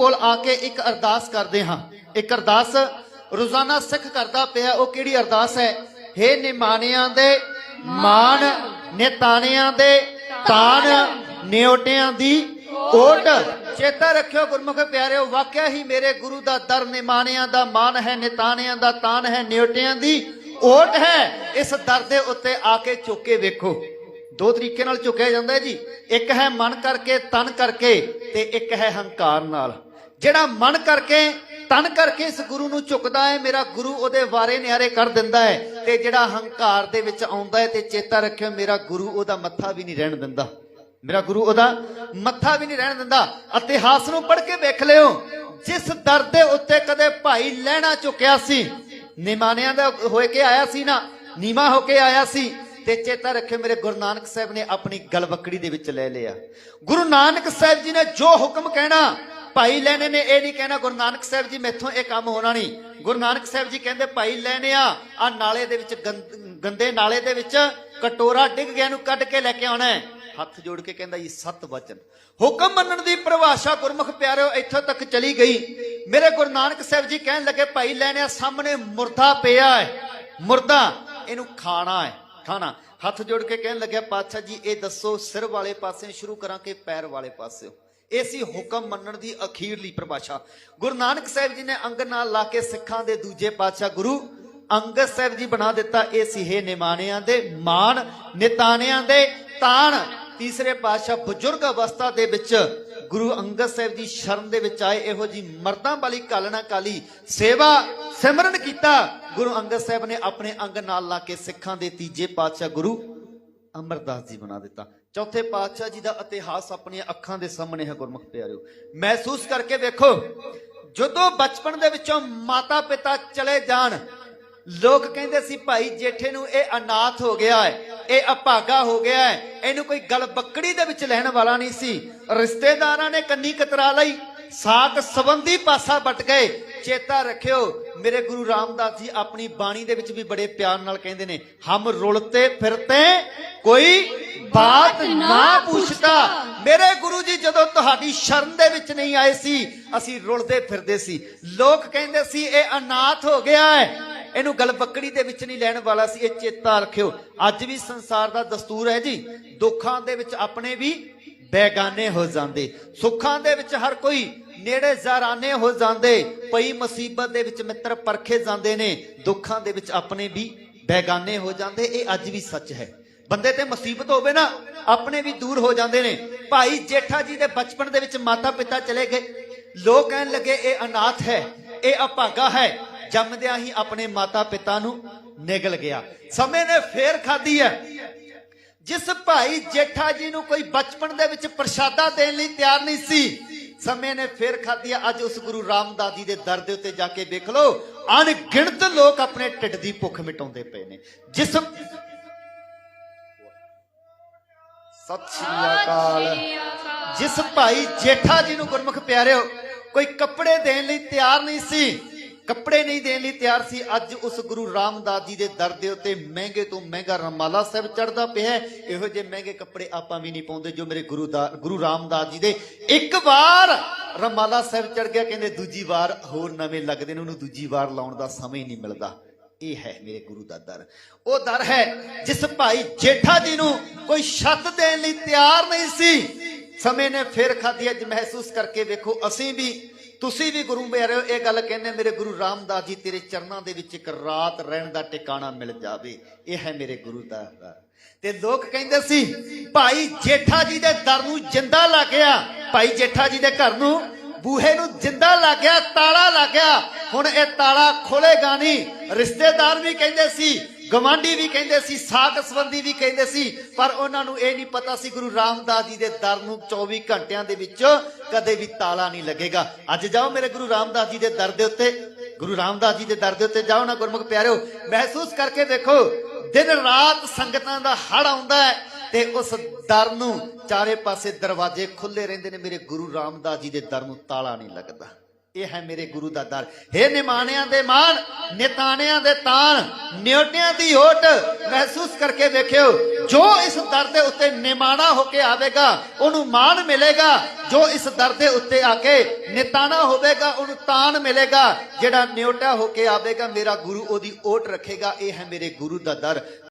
ਕੋਲ ਆ ਕੇ ਇੱਕ ਅਰਦਾਸ ਕਰਦੇ ਹਾਂ। ਇੱਕ ਅਰਦਾਸ ਰੋਜ਼ਾਨਾ ਸਿੱਖ ਕਰਦਾ ਪਿਆ, ਉਹ ਕਿਹੜੀ ਅਰਦਾਸ ਹੈ? ਹੇ ਨਿਮਾਣਿਆਂ ਦੇ ਮਾਨ ਨਿਤਾਣਿਆਂ ਦੇ ਤਾਨ ਨਿਉਟਿਆਂ ਦੀ ਓਟ। ਚੇਤਾ ਰੱਖਿਓ ਗੁਰਮੁਖ ਪਿਆਰਿਓ, ਵਾਕਿਆ ਹੀ ਮੇਰੇ ਗੁਰੂ ਦਾ ਦਰ ਨਿਮਾਣਿਆਂ ਦਾ ਮਾਨ ਹੈ, ਨਿਤਾਣਿਆਂ ਦਾ ਤਾਨ ਹੈ, ਨਿਉਟਿਆਂ ਦੀ ਓਟ ਹੈ। ਇਸ ਦਰ ਦੇ ਉੱਤੇ ਆ ਕੇ ਚੁੱਕ ਕੇ ਵੇਖੋ। ਦੋ ਤਰੀਕੇ ਨਾਲ ਝੁਕਿਆ ਜਾਂਦਾ ਹੈ ਜੀ। ਇੱਕ ਹੈ ਮਨ ਕਰਕੇ, ਤਨ ਕਰਕੇ ਤੇ ਇੱਕ ਹੈ ਹੰਕਾਰ ਨਾਲ। ਜਿਹੜਾ ਮਨ ਕਰਕੇ, ਤਨ ਕਰਕੇ ਇਸ ਗੁਰੂ ਨੂੰ ਝੁਕਦਾ ਹੈ, ਮੇਰਾ ਗੁਰੂ ਉਹਦੇ ਵਾਰੇ ਨਿਆਰੇ ਕਰ ਦਿੰਦਾ ਹੈ ਤੇ ਜਿਹੜਾ ਹੰਕਾਰ ਦੇ ਵਿੱਚ ਆਉਂਦਾ ਹੈ ਤੇ ਚੇਤਾ ਰੱਖਿਓ, ਮੇਰਾ ਗੁਰੂ ਉਹਦਾ ਮੱਥਾ ਵੀ ਨਹੀਂ ਰਹਿਣ ਦਿੰਦਾ। ਮੇਰਾ ਗੁਰੂ ਉਹਦਾ ਮੱਥਾ ਵੀ ਨਹੀਂ ਰਹਿਣ ਦਿੰਦਾ। ਇਤਿਹਾਸ ਨੂੰ ਪੜ੍ਹ ਕੇ ਵੇਖ ਲਿਓ, ਜਿਸ ਦਰ ਦੇ ਉੱਤੇ ਕਦੇ ਭਾਈ ਲੈਣਾ ਚੁੱਕਿਆ ਸੀ ਨਿਮਾਨਿਆਂ ਦਾ ਹੋਏ ਕੇ ਆਇਆ ਸੀ ਨਾ ਨੀਮਾ ਹੋ ਕੇ ਆਇਆ ਸੀ ਤੇ ਚੇਤਾ ਰੱਖਿਓ, ਮੇਰੇ ਗੁਰੂ ਨਾਨਕ ਸਾਹਿਬ ਨੇ ਆਪਣੀ ਗਲਵਕੜੀ ਦੇ ਵਿੱਚ ਲੈ ਲਿਆ। ਗੁਰੂ ਨਾਨਕ ਸਾਹਿਬ ਜੀ ਨੇ ਜੋ ਹੁਕਮ ਕਹਿਣਾ ਭਾਈ ਲੈਣੇ ਨੇ, ਇਹ ਨਹੀਂ ਕਹਿਣਾ ਗੁਰੂ ਨਾਨਕ ਸਾਹਿਬ ਜੀ ਮੈਥੋਂ ਇਹ ਕੰਮ ਹੋਣਾ ਨਹੀਂ। ਗੁਰੂ ਨਾਨਕ ਸਾਹਿਬ ਜੀ ਕਹਿੰਦੇ ਭਾਈ ਲੈਣੇ ਆ ਆ ਨਾਲੇ ਦੇ ਵਿੱਚ ਗੰਦੇ ਨਾਲੇ ਦੇ ਵਿੱਚ ਕਟੋਰਾ ਡਿੱਗ ਗਿਆ ਨੂੰ ਕੱਢ ਕੇ ਲੈ ਕੇ ਆਉਣਾ ਹੈ। ਹੱਥ ਜੋੜ ਕੇ ਕਹਿੰਦਾ ਜੀ, ਸਤ ਵਚਨ। ਹੁਕਮ ਮੰਨਣ ਦੀ ਪਰਿਭਾਸ਼ਾ ਗੁਰਮੁਖ ਪਿਆਰਿਓ, ਇੱਥੋਂ ਤੱਕ ਚਲੀ ਗਈ। ਮੇਰੇ ਗੁਰੂ ਨਾਨਕ ਸਾਹਿਬ ਜੀ ਕਹਿਣ ਲੱਗੇ, ਭਾਈ ਲੈਣਿਆ ਸਾਹਮਣੇ ਮੁਰਦਾ ਪਿਆ ਹੈ। ਮੁਰਦਾ, ਇਹਨੂੰ ਖਾਣਾ ਹੈ, ਖਾਣਾ। ਹੱਥ ਜੋੜ ਕੇ ਕਹਿਣ ਲੱਗਿਆ, ਪਾਤਸ਼ਾਹ ਜੀ, ਇਹ ਦੱਸੋ ਸਿਰ ਵਾਲੇ ਪਾਸੇ ਸ਼ੁਰੂ ਕਰਾਂ ਕਿ ਪੈਰ ਵਾਲੇ ਪਾਸੇ? ਇਹ ਸੀ ਹੁਕਮ ਮੰਨਣ ਦੀ ਅਖੀਰਲੀ ਪਰਿਭਾਸ਼ਾ। ਗੁਰੂ ਨਾਨਕ ਸਾਹਿਬ ਜੀ ਨੇ ਅੰਗ ਨਾਲ ਲਾ ਕੇ ਸਿੱਖਾਂ ਦੇ ਦੂਜੇ ਪਾਤਸ਼ਾਹ ਗੁਰੂ ਅੰਗਦ ਸਾਹਿਬ ਜੀ ਬਣਾ ਦਿੱਤਾ। ਇਹ ਸੀ ਹੈ ਨਿਮਾਣਿਆਂ ਦੇ, ਮਾਣ ਨਿਤਾਣਿਆਂ ਦੇ, ਤਾਣ। ਤੀਸਰੇ ਪਾਤਸ਼ਾਹ ਬਜ਼ੁਰਗ ਅਵਸਥਾ ਦੇ ਵਿੱਚ ਗੁਰੂ ਅੰਗਦ ਸਾਹਿਬ ਜੀ ਸ਼ਰਨ ਦੇ ਵਿੱਚ ਆਏ। ਇਹੋ ਜੀ ਮਰਦਾਂ ਵਾਲੀ ਕਾਲਣਾ ਕਾਲੀ ਸੇਵਾ ਸਿਮਰਨ ਕੀਤਾ। ਗੁਰੂ ਅੰਗਦ ਸਾਹਿਬ ਨੇ ਆਪਣੇ ਅੰਗ ਨਾਲ ਲਾ ਕੇ ਸਿੱਖਾਂ ਦੇ ਤੀਜੇ ਪਾਤਸ਼ਾਹ ਗੁਰੂ ਅਮਰਦਾਸ ਜੀ ਬਣਾ ਦਿੱਤਾ। ਚੌਥੇ ਪਾਤਸ਼ਾਹ ਜੀ ਦਾ ਇਤਿਹਾਸ ਆਪਣੀਆਂ ਅੱਖਾਂ ਦੇ ਸਾਹਮਣੇ ਹੈ ਗੁਰਮੁਖ ਪਿਆਰਿਓ। ਮਹਿਸੂਸ ਕਰਕੇ ਵੇਖੋ, ਜਦੋਂ ਬਚਪਨ ਦੇ ਵਿੱਚੋਂ ਮਾਤਾ ਪਿਤਾ ਚਲੇ ਜਾਣ, ਲੋਕ ਕਹਿੰਦੇ ਸੀ, ਭਾਈ, ਜੇਠੇ ਨੂੰ ਇਹ ਅਨਾਥ ਹੋ ਗਿਆ ਹੈ, ਇਹ ਅਭਾਗਾ ਹੋ ਗਿਆ ਹੈ, ਇਹਨੂੰ ਕੋਈ ਗਲ ਬੱਕੜੀ ਦੇ ਵਿੱਚ ਲੈਣ ਵਾਲਾ ਨਹੀਂ ਸੀ। ਰਿਸ਼ਤੇਦਾਰਾਂ ਨੇ ਕੰਨੀ ਕਤਰਾ ਲਈ ਸਾਕ ਸੰਬੰਧੀ ਪਾਸਾ ਵੱਟ ਗਏ। ਚੇਤਾ ਰੱਖਿਓ, ਮੇਰੇ ਗੁਰੂ ਰਾਮਦਾਸ ਜੀ ਆਪਣੀ ਬਾਣੀ ਦੇ ਵਿੱਚ ਵੀ ਬੜੇ ਪਿਆਰ ਨਾਲ ਕਹਿੰਦੇ ਨੇ, ਹਮ ਰੁਲਤੇ ਫਿਰਤੇ, ਕੋਈ ਬਾਤ ਨਾ ਪੁੱਛਦਾ। ਮੇਰੇ ਗੁਰੂ ਜੀ ਜਦੋਂ ਤੁਹਾਡੀ ਸ਼ਰਨ ਦੇ ਵਿੱਚ ਨਹੀਂ ਆਏ ਸੀ ਅਸੀਂ ਰੁਲਦੇ ਫਿਰਦੇ ਸੀ। ਲੋਕ ਕਹਿੰਦੇ ਸੀ ਇਹ ਅਨਾਥ ਹੋ ਗਿਆ ਹੈ। ਇਹਨੂੰ ਗਲ ਬੱਕੜੀ ਦੇ ਵਿੱਚ ਨਹੀਂ ਲੈਣ ਵਾਲਾ ਸੀ ਇਹ ਚੇਤਾ ਰੱਖਿਓ। ਅੱਜ ਵੀ ਸੰਸਾਰ ਦਾ ਦਸਤੂਰ ਹੈ ਜੀ। ਦੁੱਖਾਂ ਦੇ ਵਿੱਚ ਆਪਣੇ ਵੀ ਬੇਗਾਨੇ ਹੋ ਜਾਂਦੇ। ਸੁੱਖਾਂ ਦੇ ਵਿੱਚ ਹਰ ਕੋਈ ਨੇੜੇ ਜ਼ਰਾਨੇ ਹੋ ਜਾਂਦੇ। ਪਈ ਮੁਸੀਬਤ ਦੇ ਵਿੱਚ ਮਿੱਤਰ ਪਰਖੇ ਜਾਂਦੇ ਨੇ। ਦੁੱਖਾਂ ਦੇ ਵਿੱਚ ਆਪਣੇ ਵੀ ਬੇਗਾਨੇ ਹੋ ਜਾਂਦੇ। ਇਹ ਅੱਜ ਵੀ ਸੱਚ ਹੈ। ਬੰਦੇ ਤੇ ਮੁਸੀਬਤ ਹੋਵੇ ਨਾ, ਆਪਣੇ ਵੀ ਦੂਰ ਹੋ ਜਾਂਦੇ ਨੇ। ਭਾਈ ਜੇਠਾ ਜੀ ਦੇ ਬਚਪਨ ਦੇ ਵਿੱਚ ਮਾਤਾ ਪਿਤਾ ਚਲੇ ਗਏ। ਲੋਕ ਕਹਿਣ ਲੱਗੇ, ਇਹ ਅਨਾਥ ਹੈ, ਇਹ ਅਭਾਗਾ ਹੈ। ਜੰਮਦਿਆਂ ਹੀ ਆਪਣੇ ਮਾਤਾ ਪਿਤਾ ਨੂੰ ਨਿਗਲ ਗਿਆ। ਸਮੇਂ ਨੇ ਫੇਰ ਖਾਦੀ ਹੈ। ਜਿਸ ਭਾਈ ਜੇਠਾ ਜੀ ਨੂੰ ਕੋਈ ਬਚਪਨ ਦੇ ਵਿੱਚ ਪ੍ਰਸ਼ਾਦਾ ਦੇਣ ਲਈ ਤਿਆਰ ਨਹੀਂ ਸੀ, ਸਮੇਂ ਨੇ ਫੇਰ ਖਾਧੀ ਆ ਅੱਜ ਉਸ ਗੁਰੂ ਰਾਮਦਾਸ ਜੀ ਦੇ ਦਰ ਦੇ ਉੱਤੇ ਜਾ ਕੇ ਵੇਖ ਲਓ, ਅਣਗਿਣਤ ਲੋਕ ਆਪਣੇ ਢਿੱਡ ਦੀ ਭੁੱਖ ਮਿਟਾਉਂਦੇ ਪਏ ਨੇ। ਜਿਸ ਸਤਿ ਸ਼੍ਰੀ ਅਕਾਲ। ਜਿਸ ਭਾਈ ਜੇਠਾ ਜੀ ਨੂੰ ਗੁਰਮੁਖ ਪਿਆਰਿਓ, ਕੋਈ ਕੱਪੜੇ ਦੇਣ ਲਈ ਤਿਆਰ ਨਹੀਂ ਸੀ। ਕੱਪੜੇ ਨਹੀਂ ਦੇਣ ਲਈ ਤਿਆਰ ਸੀ। ਅੱਜ ਉਸ ਗੁਰੂ ਰਾਮਦਾਸ ਜੀ ਦੇ ਦਰ ਦੇ ਉੱਤੇ ਮਹਿੰਗੇ ਤੋਂ ਮਹਿੰਗਾ ਰਮਾਲਾ ਸਾਹਿਬ ਚੜਦਾ ਪਿਆ ਇਹੋ ਜਿਹੇ ਮਹਿੰਗੇ ਕੱਪੜੇ ਆਪਾਂ ਵੀ ਨਹੀਂ ਪਾਉਂਦੇ ਜੋ ਮੇਰੇ ਗੁਰੂ ਦਾ ਗੁਰੂ ਰਾਮਦਾਸ ਜੀ ਦੇ। ਇੱਕ ਵਾਰ ਰਮਾਲਾ ਸਾਹਿਬ ਚੜ ਗਿਆ, ਕਹਿੰਦੇ ਦੂਜੀ ਵਾਰ ਹੋਰ ਨਵੇਂ ਲੱਗਦੇ ਨੇ, ਉਹਨੂੰ ਦੂਜੀ ਵਾਰ ਲਾਉਣ ਦਾ ਸਮਾਂ ਹੀ ਨਹੀਂ ਮਿਲਦਾ। ਇਹ ਹੈ ਮੇਰੇ ਗੁਰੂ ਦਾ ਦਰ। ਉਹ ਦਰ ਹੈ ਜਿਸ ਭਾਈ ਜੇਠਾ ਜੀ ਨੂੰ ਕੋਈ ਛੱਤ ਦੇਣ ਲਈ ਤਿਆਰ ਨਹੀਂ ਸੀ। ਸਮੇਂ ਨੇ ਫਿਰ ਖਾਧੀ ਅੱਜ ਮਹਿਸੂਸ ਕਰਕੇ ਵੇਖੋ, ਅਸੀਂ ਵੀ, ਤੁਸੀਂ ਵੀ ਗੁਰੂ ਮੇਰੇ ਇਹ ਗੱਲ ਕਹਿੰਦੇ ਮੇਰੇ ਗੁਰੂ ਰਾਮਦਾਸ ਜੀ, ਤੇਰੇ ਚਰਨਾਂ ਦੇ ਵਿੱਚ ਇੱਕ ਰਾਤ ਰਹਿਣ ਦਾ ਟਿਕਾਣਾ ਮਿਲ ਜਾਵੇ। ਇਹ ਹੈ ਮੇਰੇ ਗੁਰੂ ਦਾ ਦਰ। ਤੇ ਲੋਕ ਕਹਿੰਦੇ ਸੀ, ਭਾਈ ਜੇਠਾ ਜੀ ਦੇ ਦਰ ਨੂੰ ਜਿੰਦਾ ਲੱਗ ਗਿਆ ਭਾਈ ਜੇਠਾ ਜੀ ਦੇ ਘਰ ਨੂੰ ਬੂਹੇ ਨੂੰ ਜਿੰਦਾ ਲੱਗ ਗਿਆ ਤਾਲਾ ਲੱਗ ਗਿਆ ਹੁਣ ਇਹ ਤਾਲਾ ਖੋਲੇਗਾ ਨਹੀਂ। ਰਿਸ਼ਤੇਦਾਰ ਵੀ ਕਹਿੰਦੇ ਸੀ, ਗਵਾਂਢੀ ਵੀ ਕਹਿੰਦੇ ਸੀ, ਸਾਕ ਸੰਬੰਧੀ ਵੀ ਕਹਿੰਦੇ ਸੀ, ਪਰ ਉਹਨਾਂ ਨੂੰ ਇਹ ਨਹੀਂ ਪਤਾ ਸੀ ਗੁਰੂ ਰਾਮਦਾਸ ਜੀ ਦੇ ਦਰ ਨੂੰ 24 ਘੰਟਿਆਂ ਦੇ ਵਿੱਚ ਕਦੇ ਵੀ ਤਾਲਾ ਨਹੀਂ ਲੱਗੇਗਾ। ਅੱਜ ਜਾਓ ਮੇਰੇ ਗੁਰੂ ਰਾਮਦਾਸ ਜੀ ਦੇ ਦਰ ਦੇ ਉੱਤੇ। ਗੁਰੂ ਰਾਮਦਾਸ ਜੀ ਦੇ ਦਰ ਦੇ ਉੱਤੇ ਜਾਓ ਨਾ ਗੁਰਮੁਖ ਪਿਆਰਿਓ। ਮਹਿਸੂਸ ਕਰਕੇ ਦੇਖੋ, ਦਿਨ ਰਾਤ ਸੰਗਤਾਂ ਦਾ ਹੜ ਆਉਂਦਾ ਹੈ। ਤੇ ਉਸ ਦਰ ਨੂੰ ਚਾਰੇ ਪਾਸੇ ਦਰਵਾਜ਼ੇ ਖੁੱਲੇ ਰਹਿੰਦੇ ਨੇ। ਮੇਰੇ ਗੁਰੂ ਰਾਮਦਾਸ ਜੀ ਦੇ ਦਰ ਨੂੰ ਤਾਲਾ ਨਹੀਂ ਲੱਗਦਾ। ਇਹ ਹੈ ਮੇਰੇ ਗੁਰੂ ਦਾ ਦਰ ਹੇ ਨਿਮਾਣਿਆਂ ਦੇ ਮਾਣ, ਨਿਤਾਣਿਆਂ ਦੇ ਤਾਣ, ਨਿਉਟਿਆਂ ਦੀ ਓਟ ਮਹਿਸੂਸ ਕਰਕੇ ਵੇਖਿਓ, ਜੋ ਇਸ ਦਰ ਦੇ ਉੱਤੇ ਨਿਮਾਣਾ ਹੋ ਕੇ ਆਵੇਗਾ, ਉਹਨੂੰ ਮਾਣ ਮਿਲੇਗਾ। ਜੋ ਇਸ ਦਰ ਦੇ ਉੱਤੇ ਆ ਕੇ ਨਿਤਾਣਾ ਹੋਵੇਗਾ, ਉਹਨੂੰ ਤਾਣ ਮਿਲੇਗਾ। ਜਿਹੜਾ ਨਿਉਟਿਆ ਹੋ ਕੇ ਆਵੇਗਾ, ਮੇਰਾ ਗੁਰੂ ਉਹਦੀ ਓਟ ਰੱਖੇਗਾ। ਇਹ ਹੈ ਮੇਰੇ ਗੁਰੂ ਦਾ ਦਰ